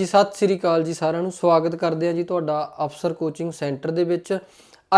ਜੀ, ਸਤਿ ਸ੍ਰੀ ਅਕਾਲ ਜੀ ਸਾਰਿਆਂ ਨੂੰ। ਸਵਾਗਤ ਕਰਦੇ ਹਾਂ ਜੀ ਤੁਹਾਡਾ ਅਫਸਰ ਕੋਚਿੰਗ ਸੈਂਟਰ ਦੇ ਵਿੱਚ।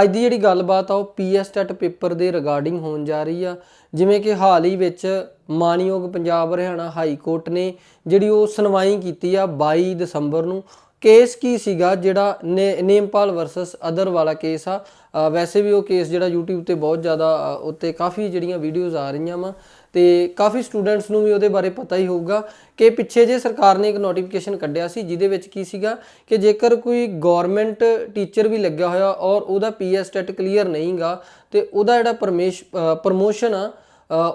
ਅੱਜ ਦੀ ਜਿਹੜੀ ਗੱਲਬਾਤ ਆ, ਉਹ ਪੀਐਸ ਟੈਟ ਪੇਪਰ ਦੇ ਰਿਗਾਰਡਿੰਗ ਹੋਣ ਜਾ ਰਹੀ ਆ। ਜਿਵੇਂ ਕਿ ਹਾਲ ਹੀ ਵਿੱਚ ਮਾਨਯੋਗ ਪੰਜਾਬ ਹਰਿਆਣਾ ਹਾਈ ਕੋਰਟ ਨੇ ਜਿਹੜੀ ਉਹ ਸੁਣਵਾਈ ਕੀਤੀ ਆ 22 ਦਸੰਬਰ ਨੂੰ। ਕੇਸ ਕੀ ਸੀਗਾ? ਜਿਹੜਾ ਨੇ- ਨੇਮਪਾਲ ਵਰਸਸ ਅਦਰ ਵਾਲਾ ਕੇਸ ਆ। ਵੈਸੇ ਵੀ ਉਹ ਕੇਸ ਜਿਹੜਾ YouTube ਤੇ ਬਹੁਤ ਜ਼ਿਆਦਾ ਉੱਤੇ ਕਾਫੀ ਜਿਹੜੀਆਂ ਵੀਡੀਓਜ਼ ਆ ਰਹੀਆਂ ਵਾ। ਤੇ ਕਾਫੀ ਸਟੂਡੈਂਟਸ ਨੂੰ ਵੀ ਉਹਦੇ ਬਾਰੇ ਪਤਾ ਹੀ ਹੋਊਗਾ ਕਿ ਪਿੱਛੇ ਜੇ ਸਰਕਾਰ ਨੇ ਇੱਕ ਨੋਟੀਫਿਕੇਸ਼ਨ ਕੱਢਿਆ ਸੀ, ਜਿਹਦੇ ਵਿੱਚ ਕੀ ਸੀਗਾ ਕਿ ਜੇਕਰ ਕੋਈ ਗਵਰਨਮੈਂਟ ਟੀਚਰ ਵੀ ਲੱਗਿਆ ਹੋਇਆ ਔਰ ਉਹਦਾ ਪੀਐਸ ਟੈਟ ਕਲੀਅਰ ਨਹੀਂਗਾ ਤੇ ਉਹਦਾ ਜਿਹੜਾ ਪਰਮੇਸ਼ ਪ੍ਰਮੋਸ਼ਨ ਆ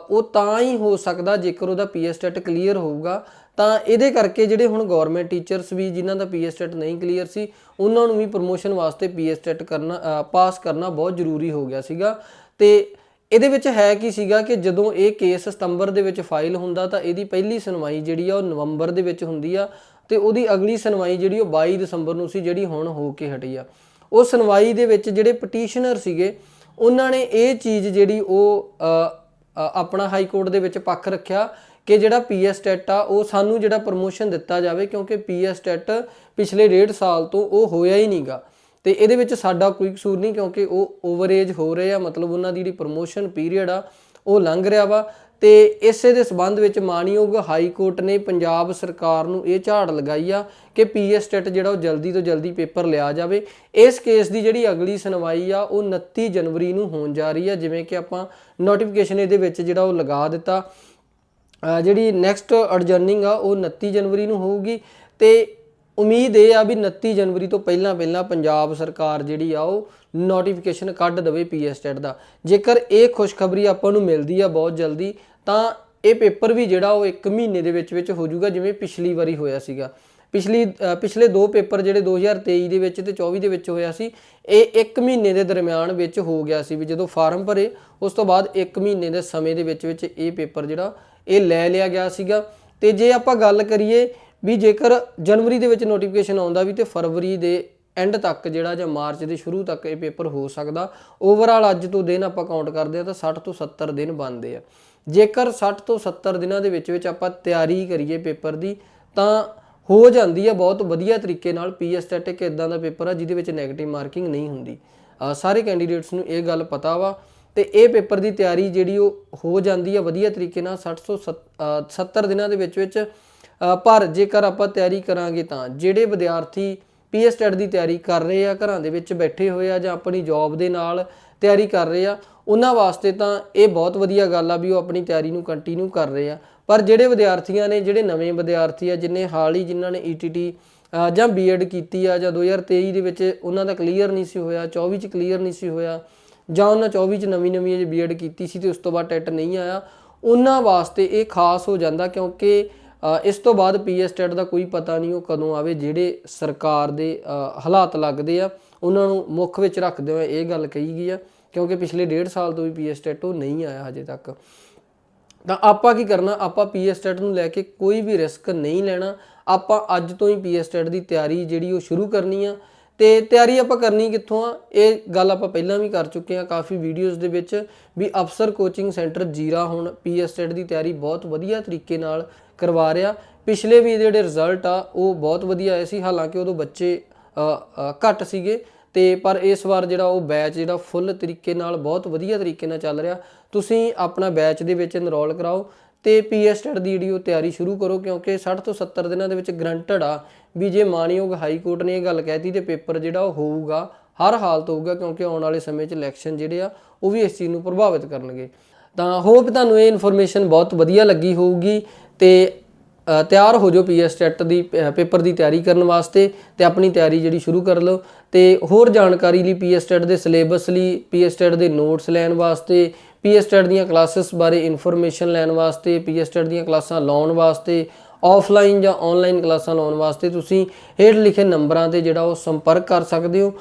ਉਹ ਤਾਂ ਹੀ ਹੋ ਸਕਦਾ ਜੇਕਰ ਉਹਦਾ ਪੀਐਸ ਟੈਟ ਕਲੀਅਰ ਹੋਊਗਾ। ਤਾਂ ਇਹਦੇ ਕਰਕੇ ਜਿਹੜੇ ਹੁਣ ਗਵਰਨਮੈਂਟ ਟੀਚਰਸ ਵੀ ਜਿਨ੍ਹਾਂ ਦਾ ਪੀਐਸ ਟੈਟ ਨਹੀਂ ਕਲੀਅਰ ਸੀ, ਉਹਨਾਂ ਨੂੰ ਵੀ ਪ੍ਰਮੋਸ਼ਨ ਵਾਸਤੇ ਪੀਐਸ ਟੈਟ ਕਰਨਾ ਪਾਸ ਕਰਨਾ ਬਹੁਤ ਜ਼ਰੂਰੀ ਹੋ ਗਿਆ ਸੀਗਾ। ਤੇ ਇਹਦੇ ਵਿੱਚ ਹੈ ਕੀ ਸੀਗਾ ਕਿ ਜਦੋਂ ਇਹ ਕੇਸ ਸਤੰਬਰ ਦੇ ਵਿੱਚ ਫਾਈਲ ਹੁੰਦਾ ਤਾਂ ਇਹਦੀ ਪਹਿਲੀ ਸੁਣਵਾਈ ਜਿਹੜੀ ਆ ਉਹ ਨਵੰਬਰ ਦੇ ਵਿੱਚ ਹੁੰਦੀ ਆ ਤੇ ਉਹਦੀ ਅਗਲੀ ਸੁਣਵਾਈ ਜਿਹੜੀ ਉਹ 22 ਦਸੰਬਰ ਨੂੰ ਸੀ ਜਿਹੜੀ ਹੁਣ ਹੋ ਕੇ ਹਟੀ ਆ। ਉਹ ਸੁਣਵਾਈ ਦੇ ਵਿੱਚ ਜਿਹੜੇ ਪਟੀਸ਼ਨਰ ਸੀਗੇ, ਉਹਨਾਂ ਨੇ ਇਹ ਚੀਜ਼ ਜਿਹੜੀ ਉਹ ਆਪਣਾ ਹਾਈ ਕੋਰਟ ਦੇ ਵਿੱਚ ਪੱਖ ਰੱਖਿਆ ਕਿ ਜਿਹੜਾ ਪੀਐਸ ਟੈਟ ਆ, ਉਹ ਸਾਨੂੰ ਜਿਹੜਾ ਪ੍ਰਮੋਸ਼ਨ ਦਿੱਤਾ ਜਾਵੇ ਕਿਉਂਕਿ ਪੀਐਸ ਟੈਟ ਪਿਛਲੇ ਡੇਢ ਸਾਲ ਤੋਂ ਉਹ ਹੋਇਆ ਹੀ ਨਹੀਂਗਾ ਤੇ ਇਹਦੇ ਵਿੱਚ ਸਾਡਾ ਕੋਈ ਕਸੂਰ ਨਹੀਂ ਕਿਉਂਕਿ ਉਹ ਓਵਰ ਏਜ ਹੋ ਰਹੇ ਆ, ਮਤਲਬ ਉਹਨਾਂ ਦੀ ਜਿਹੜੀ ਪ੍ਰਮੋਸ਼ਨ ਪੀਰੀਅਡ ਆ, ਉਹ ਲੰਘ ਰਿਹਾ ਵਾ ਤੇ ਇਸੇ ਦੇ ਸਬੰਧ ਵਿੱਚ ਮਾਨਯੋਗ ਹਾਈ ਕੋਰਟ ਨੇ ਪੰਜਾਬ ਸਰਕਾਰ ਨੂੰ ਇਹ ਝਾੜ ਲਗਾਈ ਆ ਕਿ ਪੀਐਸ ਟੈਟ ਜਿਹੜਾ ਉਹ ਜਲਦੀ ਤੋਂ ਜਲਦੀ ਪੇਪਰ ਲਿਆ ਜਾਵੇ। ਇਸ ਕੇਸ ਦੀ ਜਿਹੜੀ ਅਗਲੀ ਸੁਣਵਾਈ ਆ, ਉਹ 29 ਜਨਵਰੀ ਨੂੰ ਹੋਣ ਜਾ ਰਹੀ ਆ, ਜਿਵੇਂ ਕਿ ਆਪਾਂ ਨੋਟੀਫਿਕੇਸ਼ਨ ਇਹਦੇ ਵਿੱਚ ਜਿਹੜਾ ਉਹ ਲਗਾ ਦਿੱਤਾ। ਜਿਹੜੀ ਨੈਕਸਟ ਅਡਜਰਨਿੰਗ ਆ, ਉਹ 29 ਜਨਵਰੀ ਨੂੰ ਹੋਊਗੀ ਤੇ ਉਮੀਦ ਇਹ ਆ ਵੀ 29 ਜਨਵਰੀ ਤੋਂ ਪਹਿਲਾਂ ਪਹਿਲਾਂ ਪੰਜਾਬ ਸਰਕਾਰ ਜਿਹੜੀ ਆ ਉਹ ਨੋਟੀਫਿਕੇਸ਼ਨ ਕੱਢ ਦੇਵੇ ਪੀਐਸ ਟੈਟ ਦਾ। ਜੇਕਰ ਇਹ ਖੁਸ਼ਖਬਰੀ ਆਪਾਂ ਨੂੰ ਮਿਲਦੀ ਆ ਬਹੁਤ ਜਲਦੀ, ਤਾਂ ਇਹ ਪੇਪਰ ਵੀ ਜਿਹੜਾ ਉਹ 1 ਮਹੀਨੇ ਦੇ ਵਿੱਚ ਵਿੱਚ ਹੋ ਜਾਊਗਾ, ਜਿਵੇਂ ਪਿਛਲੀ ਵਾਰੀ ਹੋਇਆ ਸੀਗਾ। ਪਿਛਲੀ ਪਿਛਲੇ ਦੋ ਪੇਪਰ ਜਿਹੜੇ 2023 ਦੇ ਵਿੱਚ ਤੇ 24 ਦੇ ਵਿੱਚ ਹੋਇਆ ਸੀ, ਇਹ 1 ਮਹੀਨੇ ਦੇ ਦਰਮਿਆਨ ਵਿੱਚ ਹੋ ਗਿਆ ਸੀ ਵੀ ਜਦੋਂ ਫਾਰਮ ਭਰੇ, ਉਸ ਤੋਂ ਬਾਅਦ 1 ਮਹੀਨੇ ਦੇ ਸਮੇਂ ਦੇ ਵਿੱਚ ਵਿੱਚ ਇਹ ਪੇਪਰ ਜਿਹੜਾ, ਇਹ ਲੈ ਲਿਆ ਗਿਆ ਸੀਗਾ। ਤੇ ਜੇ ਆਪਾਂ ਗੱਲ ਕਰੀਏ ਵੀ ਜੇਕਰ ਜਨਵਰੀ ਦੇ ਵਿੱਚ ਨੋਟੀਫਿਕੇਸ਼ਨ ਆਉਂਦਾ ਵੀ ਤੇ ਫਰਵਰੀ ਦੇ ਐਂਡ ਤੱਕ ਜਿਹੜਾ ਜਾਂ ਮਾਰਚ ਦੇ ਸ਼ੁਰੂ ਤੱਕ ਇਹ ਪੇਪਰ ਹੋ ਸਕਦਾ ਓਵਰਆਲ ਅੱਜ ਤੋਂ ਦਿਨ ਆਪਾਂ ਕਾਊਂਟ ਕਰਦੇ ਆ ਤਾਂ 60 ਤੋਂ 70 ਦਿਨ ਬਣਦੇ ਆ। ਜੇਕਰ 60 ਤੋਂ 70 ਦਿਨਾਂ ਦੇ ਵਿੱਚ ਵਿੱਚ ਆਪਾਂ ਤਿਆਰੀ ਕਰੀਏ ਪੇਪਰ ਦੀ, ਤਾਂ ਹੋ ਜਾਂਦੀ ਆ ਬਹੁਤ ਵਧੀਆ ਤਰੀਕੇ ਨਾਲ ਪੀਐਸ ਸਟੈਟਿਕ ਇਦਾਂ ਦਾ ਪੇਪਰ ਆ ਜਿਹਦੇ ਵਿੱਚ 네ਗੇਟਿਵ ਮਾਰਕਿੰਗ ਨਹੀਂ ਹੁੰਦੀ। ਸਾਰੇ ਕੈਂਡੀਡੇਟਸ ਨੂੰ ਇਹ ਗੱਲ ਪਤਾ ਵਾ ਤੇ ਇਹ ਪੇਪਰ ਦੀ ਤਿਆਰੀ ਜਿਹੜੀ ਉਹ ਹੋ ਜਾਂਦੀ ਆ ਵਧੀਆ ਤਰੀਕੇ ਨਾਲ 60 ਤੋਂ 70 ਦਿਨਾਂ ਦੇ ਵਿੱਚ ਵਿੱਚ ਪਰ ਜੇਕਰ ਆਪਾਂ ਤਿਆਰੀ ਕਰਾਂਗੇ ਤਾਂ ਜਿਹੜੇ ਵਿਦਿਆਰਥੀ ਪੀਐਸ ਟੈਟ ਦੀ ਤਿਆਰੀ ਕਰ ਰਹੇ ਆ, ਘਰਾਂ ਦੇ ਵਿੱਚ ਬੈਠੇ ਹੋਏ ਆ ਜਾਂ ਆਪਣੀ ਜੌਬ ਦੇ ਨਾਲ ਤਿਆਰੀ ਕਰ ਰਹੇ ਆ, ਉਹਨਾਂ ਵਾਸਤੇ ਤਾਂ ਇਹ ਬਹੁਤ ਵਧੀਆ ਗੱਲ ਆ ਵੀ ਉਹ ਆਪਣੀ ਤਿਆਰੀ ਨੂੰ ਕੰਟੀਨਿਊ ਕਰ ਰਹੇ ਆ। ਪਰ ਜਿਹੜੇ ਵਿਦਿਆਰਥੀਆਂ ਨੇ, ਜਿਹੜੇ ਨਵੇਂ ਵਿਦਿਆਰਥੀ ਆ, ਜਿਨੇ ਹਾਲ ਹੀ ਜਿਨ੍ਹਾਂ ਨੇ ਈਟੀਟੀ ਜਾਂ ਬੀਐਡ ਕੀਤੀ ਆ ਜਾਂ 2023 ਦੇ ਵਿੱਚ ਉਹਨਾਂ ਦਾ ਕਲੀਅਰ ਨਹੀਂ ਸੀ ਹੋਇਆ 24 ਚ ਕਲੀਅਰ ਨਹੀਂ ਸੀ ਹੋਇਆ, ਜਾਂ ਉਹਨਾਂ 24 ਚ ਨਵੀਂ ਨਵੀਂ ਜੇ ਬੀਐਡ ਕੀਤੀ ਸੀ ਤੇ ਉਸ ਤੋਂ ਬਾਅਦ ਟੈਟ ਨਹੀਂ ਆਇਆ, ਉਹਨਾਂ ਵਾਸਤੇ ਇਹ ਖਾਸ ਹੋ ਜਾਂਦਾ ਕਿਉਂਕਿ ਇਸ ਤੋਂ ਬਾਅਦ ਪੀਐਸ ਟੈਟ ਦਾ ਕੋਈ ਪਤਾ ਨਹੀਂ ਉਹ ਕਦੋਂ ਆਵੇ, ਜਿਹੜੇ ਸਰਕਾਰ ਦੇ ਹਾਲਾਤ ਲੱਗਦੇ ਆ, ਉਹਨਾਂ ਨੂੰ ਮੁੱਖ ਵਿੱਚ ਰੱਖਦੇ ਹੋਏ ਇਹ ਗੱਲ ਕਹੀ ਗਈ ਆ, ਕਿਉਂਕਿ ਪਿਛਲੇ ਡੇਢ ਸਾਲ ਤੋਂ ਵੀ ਪੀਐਸ ਟੈਟ ਉਹ ਨਹੀਂ ਆਇਆ ਹਜੇ ਤੱਕ। ਤਾਂ ਆਪਾਂ ਕੀ ਕਰਨਾ, ਆਪਾਂ ਪੀਐਸ ਟੈਟ ਨੂੰ ਲੈ ਕੇ ਕੋਈ ਵੀ ਰਿਸਕ ਨਹੀਂ ਲੈਣਾ, ਆਪਾਂ ਅੱਜ ਤੋਂ ਹੀ ਪੀਐਸ ਟੈਟ ਦੀ ਤਿਆਰੀ ਜਿਹੜੀ ਉਹ ਸ਼ੁਰੂ ਕਰਨੀ ਆ ਤੇ ਤਿਆਰੀ ਆਪਾਂ ਕਰਨੀ ਕਿੱਥੋਂ ਆ? ਇਹ ਗੱਲ ਆਪਾਂ ਪਹਿਲਾਂ ਵੀ ਕਰ ਚੁੱਕੇ ਆ ਕਾਫੀ ਵੀਡੀਓਜ਼ ਦੇ ਵਿੱਚ ਵੀ ਅਫਸਰ ਕੋਚਿੰਗ ਸੈਂਟਰ ਜੀਰਾ ਹੁਣ ਪੀਐਸ ਟੈਟ ਦੀ ਤਿਆਰੀ ਬਹੁਤ ਵਧੀਆ ਤਰੀਕੇ ਨਾਲ ਕਰਵਾ ਰਿਹਾ। ਪਿਛਲੇ ਵੀ ਜਿਹੜੇ ਰਿਜ਼ਲਟ ਆ, ਉਹ ਬਹੁਤ ਵਧੀਆ ਆਏ ਸੀ। ਹਾਲਾਂਕਿ ਉਦੋਂ ਬੱਚੇ ਘੱਟ ਸੀਗੇ ਤੇ ਪਰ ਇਸ ਵਾਰ ਜਿਹੜਾ ਉਹ ਬੈਚ ਜਿਹੜਾ ਫੁੱਲ ਤਰੀਕੇ ਨਾਲ, ਬਹੁਤ ਵਧੀਆ ਤਰੀਕੇ ਨਾਲ ਚੱਲ ਰਿਹਾ। ਤੁਸੀਂ ਆਪਣਾ ਬੈਚ ਦੇ ਵਿੱਚ ਇਨਰੋਲ ਕਰਾਓ। ਤੇ ਪੀਐਸ ਟੈਟ ਦੀ ਜਿਹੜੀ ਉਹ ਤਿਆਰੀ ਸ਼ੁਰੂ ਕਰੋ, ਕਿਉਂਕਿ 60 ਤੋਂ 70 ਦਿਨਾਂ ਦੇ ਵਿੱਚ ਗਰੰਟਡ ਆ ਵੀ ਜੇ ਮਾਨਯੋਗ ਹਾਈ ਕੋਰਟ ਨੇ ਇਹ ਗੱਲ ਕਹਿਤੀ ਤੇ ਪੇਪਰ ਜਿਹੜਾ ਉਹ ਹੋਊਗਾ, ਹਰ ਹਾਲਤ ਹੋਊਗਾ, ਕਿਉਂਕਿ ਆਉਣ ਵਾਲੇ ਸਮੇਂ 'ਚ ਇਲੈਕਸ਼ਨ ਜਿਹੜੇ ਆ, ਉਹ ਵੀ ਇਸ ਚੀਜ਼ ਨੂੰ ਪ੍ਰਭਾਵਿਤ ਕਰਨਗੇ। ਤਾਂ ਹੋਪ ਤੁਹਾਨੂੰ ਇਹ ਇਨਫੋਰਮੇਸ਼ਨ ਬਹੁਤ ਵਧੀਆ ਲੱਗੀ ਹੋਊਗੀ ਤੇ ਤਿਆਰ ਹੋ ਜਾਓ ਪੀਐਸ ਟੈਟ ਦੀ ਪ- ਪੇਪਰ ਦੀ ਤਿਆਰੀ ਕਰਨ ਵਾਸਤੇ ਤੇ ਆਪਣੀ ਤਿਆਰੀ ਜਿਹੜੀ ਸ਼ੁਰੂ ਕਰ ਲਓ। ਤੇ ਹੋਰ ਜਾਣਕਾਰੀ ਲਈ ਪੀਐਸ ਟੈਟ ਦੇ ਸਿਲੇਬਸ ਲਈ, ਪੀਐਸ ਟੈਟ ਦੇ ਨੋਟਸ ਲੈਣ ਵਾਸਤੇ ਪੀਐਸ ਟੈਟ ਦੀਆਂ ਕਲਾਸਿਸ ਬਾਰੇ ਇਨਫੋਰਮੇਸ਼ਨ ਲੈਣ ਵਾਸਤੇ ਪੀਐਸ ਟੈਟ ਦੀਆਂ ਕਲਾਸਾਂ ਲਾਉਣ ਵਾਸਤੇ ਆਫਲਾਈਨ ਜਾਂ ਆਨਲਾਈਨ ਕਲਾਸਾਂ ਲਾਉਣ ਵਾਸਤੇ ਤੁਸੀਂ ਹੇਠ ਲਿਖੇ ਨੰਬਰਾਂ ਤੇ ਜਿਹੜਾ ਉਹ ਸੰਪਰਕ ਕਰ ਸਕਦੇ ਹੋ।